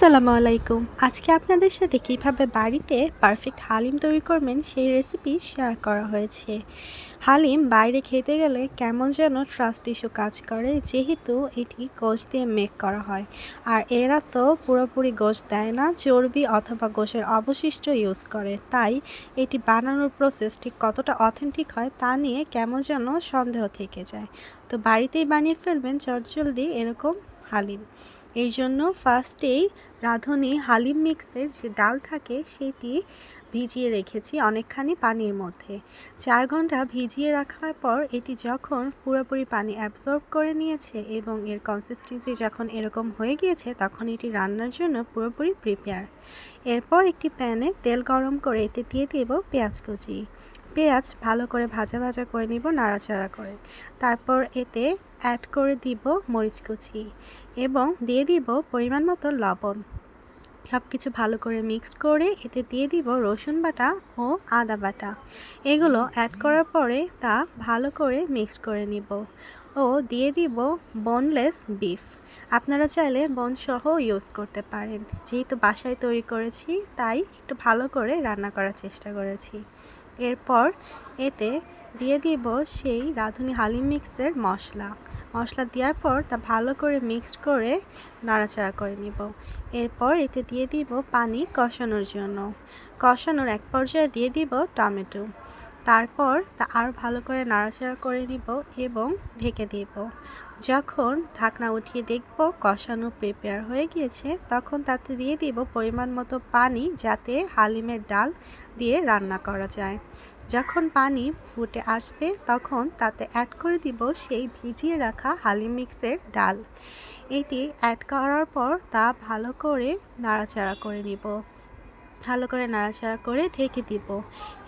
আসসালামু আলাইকুম। আজকে আপনাদের সাথে কীভাবে বাড়িতে পারফেক্ট হালিম তৈরি করবেন সেই রেসিপি শেয়ার করা হয়েছে। হালিম বাইরে খেতে গেলে কেমন যেন ট্রাস্ট ইস্যু কাজ করে, যেহেতু এটি গোশ দিয়ে মেক করা হয়। আর এরা তো পুরোপুরি গোশ দেয় না, চর্বি অথবা গোশের অবশিষ্ট ইউজ করে। তাই এটি বানানোর প্রসেস ঠিক কতটা অথেন্টিক হয় তা নিয়ে কেমন যেন সন্দেহ থেকে যায়। তো বাড়িতেই বানিয়ে ফেলবেন, চটজলদি এরকম হালিম। এই জন্য ফার্স্টেই রাঁধুনি হালিম মিক্সের যে ডাল থাকে সেটি ভিজিয়ে রেখেছি অনেকখানি পানির মধ্যে। চার ঘণ্টা ভিজিয়ে রাখার পর এটি যখন পুরোপুরি পানি অ্যাবজর্ব করে নিয়েছে এবং এর কনসিস্টেন্সি যখন এরকম হয়ে গিয়েছে তখন এটি রান্নার জন্য পুরোপুরি প্রিপেয়ার এরপর একটি প্যানে তেল গরম করে এতে দিয়ে দেব পেঁয়াজ কুচি। পেঁয়াজ ভালো করে ভাজা ভাজা করে নিব, নাড়াচাড়া করে। তারপর এতে অ্যাড করে দিব মরিচ কুচি এবং দিয়ে দিব পরিমাণ মতো লবণ। সব কিছু ভালো করে মিক্সড করে এতে দিয়ে দিব রসুন বাটা ও আদা বাটা। এগুলো অ্যাড করার পরে তা ভালো করে মিক্স করে নিব ও দিয়ে দিব বনলেস বিফ আপনারা চাইলে বনসহ ইউজ করতে পারেন। যেহেতু বাসায় তৈরি করেছি, তাই একটু ভালো করে রান্না করার চেষ্টা করেছি। এরপর এতে দিয়ে দিব সেই রাঁধুনি হালিম মিক্সের মশলা। মশলা দেওয়ার পর তা ভালো করে মিক্সড করে নাড়াচাড়া করে নিব। এরপর এতে দিয়ে দিব পানি কষানোর জন্য। কষানোর এক পর্যায়ে দিয়ে দিব টমেটো। তারপর তা আরও ভালো করে নাড়াচাড়া করে নিব এবং ঢেকে দিব। যখন ঢাকনা উঠিয়ে দেখব কষানো প্রিপেয়ার হয়ে গিয়েছে, তখন তাতে দিয়ে দিব পরিমাণ মতো পানি যাতে হালিমের ডাল দিয়ে রান্না করা যায়। যখন পানি ফুটে আসবে, তখন তাতে অ্যাড করে দিব সেই ভিজিয়ে রাখা হালিম মিক্সের ডাল। এটি অ্যাড করার পর তা ভালো করে নাড়াচাড়া করে নিব। ভালো করে নাড়াচাড়া করে ঢেকে দিব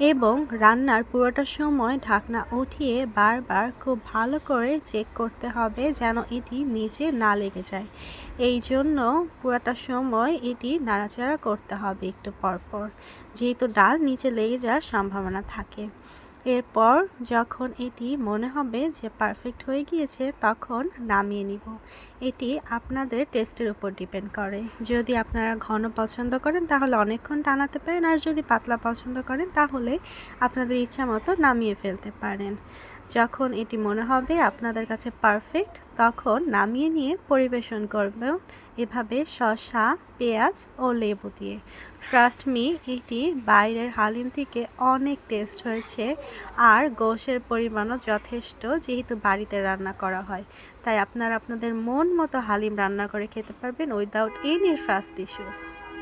এবং রান্নার পুরোটা সময় ঢাকনা উঠিয়ে বারবার খুব ভালো করে চেক করতে হবে যেন এটি নিচে না লেগে যায়। এই জন্য পুরোটা সময় এটি নাড়াচাড়া করতে হবে একটু পরপর। যেহেতু ডাল নিচে লেগে যাওয়ার সম্ভাবনা থাকে। এরপর যখন এটি মনে হবে যে পারফেক্ট হয়ে গিয়েছে, তখন নামিয়ে নিব। এটি আপনাদের টেস্টের উপর ডিপেন্ড করে। যদি আপনারা ঘন পছন্দ করেন, তাহলে অনেকক্ষণ টানাতে পারেন, আর যদি পাতলা পছন্দ করেন, তাহলে আপনাদের ইচ্ছা মতো নামিয়ে ফেলতে পারেন। যখন এটি মনে হবে আপনাদের কাছে পারফেক্ট তখন নামিয়ে নিয়ে পরিবেশন করবেন এভাবে শসা, পেঁয়াজ ও লেবু দিয়ে। ট্রাস্ট মি এটি বাইরের হালিম থেকে অনেক টেস্ট হয়েছে আর গোশের পরিমাণও যথেষ্ট যেহেতু বাড়িতে রান্না করা হয়। তাই আপনারা আপনাদের মন মতো হালিম রান্না করে খেতে পারবেন উইদাউট এনি ট্রাস্ট ইস্যুস